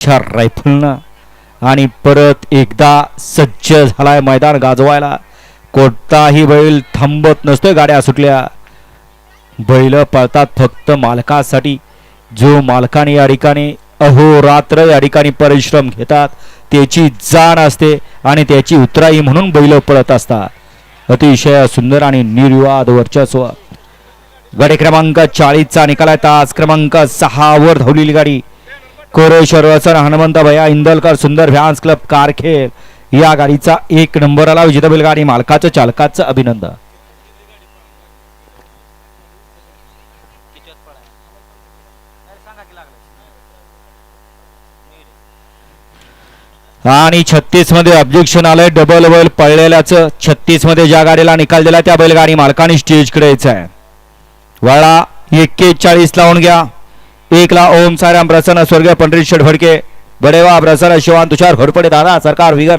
च्या रायफलनं. आणि परत एकदा सज्ज झालाय मैदान गाजवायला. कोणताही बैल थांबत नसतोय गाड्या सुटल्या. बैल पळतात फक्त मालकासाठी. जो मालकाने या ठिकाणी अहोरात्र या ठिकाणी परिश्रम घेतात त्याची जाण असते आणि त्याची उतराई म्हणून बैल पळत असतात. अतिशय सुंदर आणि निर्विवाद वर्चस्व. गाडी क्रमांक चाळीसचा निकाल आहे. तास क्रमांक सहावर धावलेली गाडी. कोरेश्वर वसन हनुमंत भया इंदलकर सुंदर व्यान्स क्लब कारखेल. या गाडीचा एक नंबर आला विजेता बैलगाडी मालकाचं चालकाचं अभिनंदन. आणि छत्तीसमध्ये ऑब्जेक्शन आलंय डबल बैल पळलेल्याचं छत्तीसमध्ये ज्या गाडीला निकाल दिला त्या बैलगाडी मालकाने स्टेजकडे यायचं आहे. वळा एक्केचाळीस लावून घ्या. एकला ओम साराम प्रसन्न स्वर्गीय पंडित शेठ फडके बडेवा प्रसन्न शिवान तुषार घोडपडे दादा सरकार विगर